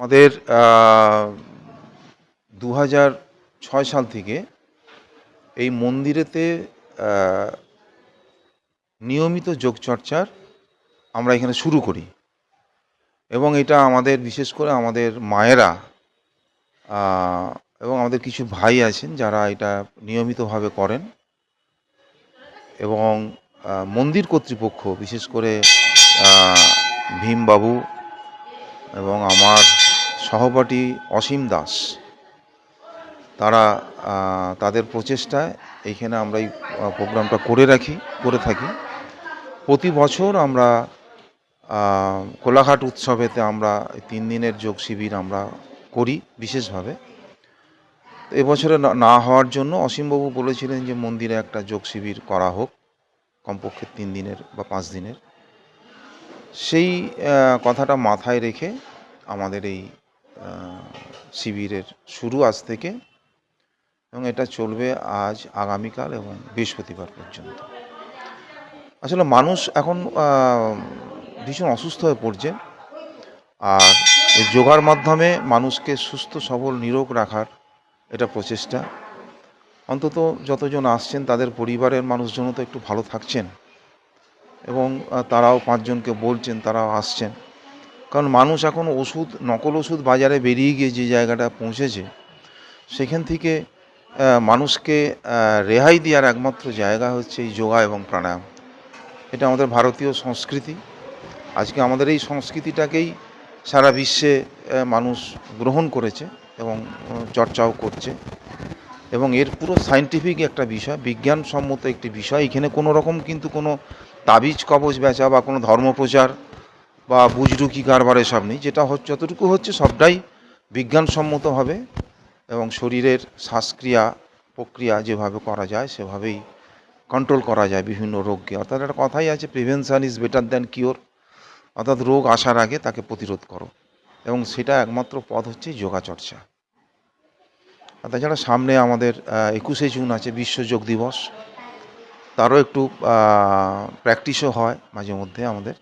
আমাদের দু ছয় সাল থেকে এই মন্দিরেতে নিয়মিত যোগচর্চার আমরা এখানে শুরু করি। এবং এটা আমাদের, বিশেষ করে আমাদের মায়েরা এবং আমাদের কিছু ভাই আছেন যারা এটা নিয়মিতভাবে করেন। এবং মন্দির কর্তৃপক্ষ, বিশেষ করে ভীমবাবু এবং আমার সহপাঠী অসীম দাস। তারা তাদের প্রচেষ্টায় এইখানে আমরা এই প্রোগ্রামটা করে রাখি, করে থাকি। প্রতি বছর আমরা কোলাঘাট উৎসবেতে আমরা তিন দিনের যোগ শিবির আমরা করি বিশেষভাবে। এবছরে না- হওয়ার জন্য অসীমবাবু বলেছিলেন যে মন্দিরে একটা যোগ শিবির করা হোক, কমপক্ষে তিন দিনের বা পাঁচ দিনের। সেই কথাটা মাথায় রেখে আমাদের এই শিবিরের শুরু আজ থেকে এবং এটা চলবে আজ আগামীকাল এবং বৃহস্পতিবার পর্যন্ত। আসলে মানুষ এখন ভীষণ অসুস্থ হয়ে পড়ছে আর এই যোগার মাধ্যমে মানুষকে সুস্থ, সবল, নিরোগ রাখার এটা প্রচেষ্টা। অন্তত যতজন আসছেন তাদের পরিবারের মানুষজনও তো একটু ভালো থাকছেন এবং তারাও পাঁচজনকে বলছেন, তারাও আসছেন। কারণ মানুষ এখন ওষুধ, নকল ওষুধ বাজারে বেরিয়ে গিয়ে যে জায়গাটা পৌঁছেছে, সেখান থেকে মানুষকে রেহাই দেওয়ার একমাত্র জায়গা হচ্ছে এই যোগা এবং প্রাণায়াম। এটা আমাদের ভারতীয় সংস্কৃতি। আজকে আমাদের এই সংস্কৃতিটাকেই সারা বিশ্বে মানুষ গ্রহণ করেছে এবং চর্চাও করছে। এবং এর পুরো সায়েন্টিফিক একটা বিষয়, বিজ্ঞানসম্মত একটি বিষয়। এখানে কোনো রকম কিন্তু কোনো তাবিজ, কবজ, বেচা বা কোনো ধর্মপ্রচার বা বুজরুকি কারবার এসব নেই যেটা হচ্ছে, যতটুকু হচ্ছে, সবটাই বিজ্ঞানসম্মতভাবে এবং শরীরের শ্বাসক্রিয়া প্রক্রিয়া যেভাবে করা যায়, সেভাবেই কন্ট্রোল করা যায় বিভিন্ন রোগকে। অর্থাৎ একটা কথাই আছে prevention is better than cure অর্থাৎ রোগ আসার আগে তাকে প্রতিরোধ করো। এবং সেটা একমাত্র পথ হচ্ছে যোগা চর্চা আর তাছাড়া সামনে আমাদের একুশে জুন আছে, বিশ্ব যোগ দিবস, তারও একটু প্র্যাকটিসও হয় মাঝে মধ্যে আমাদের।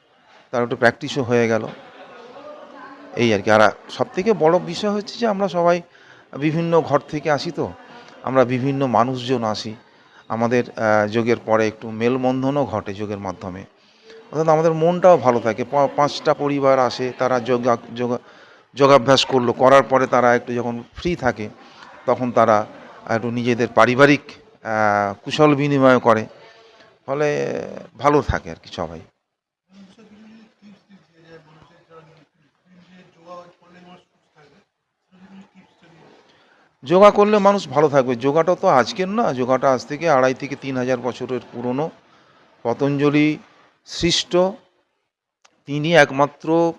তার একটু প্র্যাকটিসও হয়ে গেল। এই আর কি। আর সব থেকে বড় বিষয় হচ্ছে যে আমরা সবাই বিভিন্ন ঘর থেকে আসি তো। আমরা বিভিন্ন মানুষজন আসি। আমাদের যোগের পরে একটু মেলবন্ধনও ঘটে যোগের মাধ্যমে। অর্থাৎ আমাদের মনটাও ভালো থাকে। পাঁচটা পরিবার আসে, তারা যোগা যোগা, যোগাভ্যাস করল। করার পরে তারা একটু যখন ফ্রি থাকে, তখন তারা একটু নিজেদের পারিবারিক কুশল বিনিময় করে। ফলে ভালো থাকে আর কি সবাই। যোগা করলে মানুষ ভালো থাকবে। যোগাটা তো আজকের না, যোগাটা আজ থেকে আড়াই থেকে তিন হাজার বছরের পুরনো। পতঞ্জলি সৃষ্ট। তিনি একমাত্র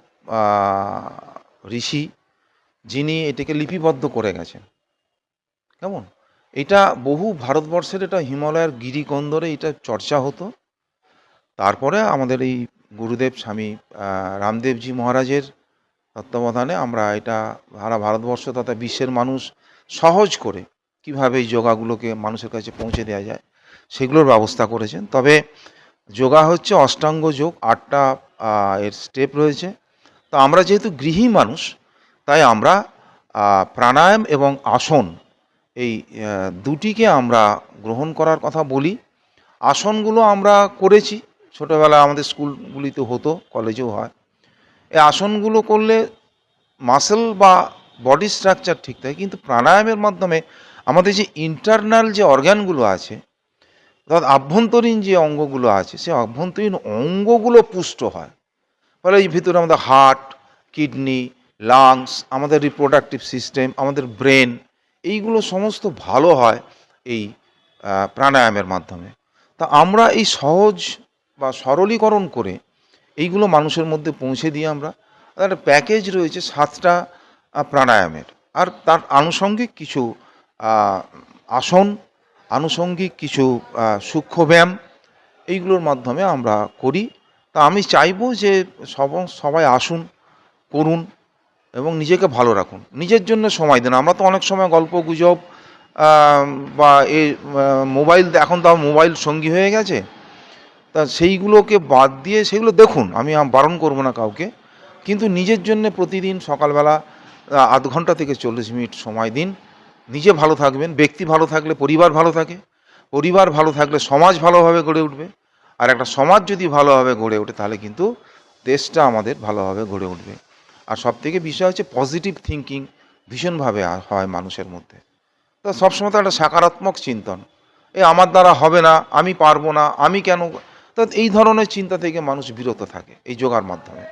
ঋষি যিনি এটাকে লিপিবদ্ধ করে গেছেন। কেমন? এটা বহু ভারতবর্ষের এটা হিমালয়ের গিরিকন্দরে এটা চর্চা হতো। তারপরে আমাদের এই গুরুদেব স্বামী রামদেবজি মহারাজের তত্ত্বাবধানে আমরা এটা সারা ভারতবর্ষ তথা বিশ্বের মানুষ সহজ করে কীভাবে এই যোগাগুলোকে মানুষের কাছে পৌঁছে দেওয়া যায়, সেগুলোর ব্যবস্থা করেছেন। তবে যোগা হচ্ছে অষ্টাঙ্গ যোগ, আটটা এর স্টেপ রয়েছে। তো আমরা যেহেতু গৃহী মানুষ, তাই আমরা প্রাণায়াম এবং আসন এই দুটিকে আমরা গ্রহণ করার কথা বলি। আসনগুলো আমরা করেছি। ছোটোবেলায় আমাদের স্কুলগুলিতে হতো, কলেজেও হয়। এই আসনগুলো করলে মাসেল বা বডি স্ট্রাকচার ঠিক থাকে, কিন্তু প্রাণায়ামের মাধ্যমে আমাদের যে ইন্টারনাল যে অর্গানগুলো আছে, অর্থাৎ আভ্যন্তরীণ যে অঙ্গগুলো আছে সেই আভ্যন্তরীণ অঙ্গগুলো পুষ্ট হয়। ফলে এই ভিতরে আমাদের হার্ট কিডনি লাংস আমাদের রিপ্রোডাক্টিভ সিস্টেম আমাদের ব্রেন এইগুলো সমস্ত ভালো হয় এই প্রাণায়ামের মাধ্যমে। তা আমরা এই সহজ বা সরলীকরণ করে এইগুলো মানুষের মধ্যে পৌঁছে দিই আমরা একটা প্যাকেজ রয়েছে সাতটা প্রাণায়ামের। আর তার আনুষঙ্গিক কিছু আসন আনুষঙ্গিক কিছু সূক্ষ্ম ব্যায়াম এইগুলোর মাধ্যমে আমরা করি। তা আমি চাইব যে সব সবাই আসুন করুন এবং নিজেকে ভালো রাখুন। নিজের জন্য সময় দেন। আমরা তো অনেক সময় গল্প গুজব বা আহ, মোবাইল এখন তো মোবাইল সঙ্গী হয়ে গেছে। তা সেইগুলোকে বাদ দিয়ে সেগুলো দেখুন, আমি বারণ করব না কাউকে, কিন্তু নিজের জন্য প্রতিদিন সকালবেলা আধ ঘণ্টা থেকে চল্লিশ মিনিট সময় দিন। নিজে ভালো থাকবেন, ব্যক্তি ভালো থাকলে পরিবার ভালো থাকে, পরিবার ভালো থাকলে সমাজ ভালোভাবে গড়ে উঠবে, আর একটা সমাজ যদি ভালোভাবে গড়ে ওঠে, তাহলে কিন্তু দেশটা আমাদের ভালোভাবে গড়ে উঠবে। আর সব থেকে বিষয় হচ্ছে পজিটিভ থিঙ্কিং ভীষণভাবে হয় মানুষের মধ্যে। তো সবসময় তো একটা সকারাত্মক চিন্তন, এ আমার দ্বারা হবে না, আমি পারব না, আমি কেন তো এই ধরনের চিন্তা থেকে মানুষ বিরত থাকে এই যোগার মাধ্যমে।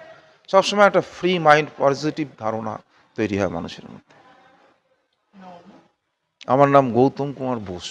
সবসময় একটা ফ্রি মাইন্ড পজিটিভ ধারণা তৈরি হয় মানুষের মধ্যে। আমার নাম গৌতম কুমার বোস।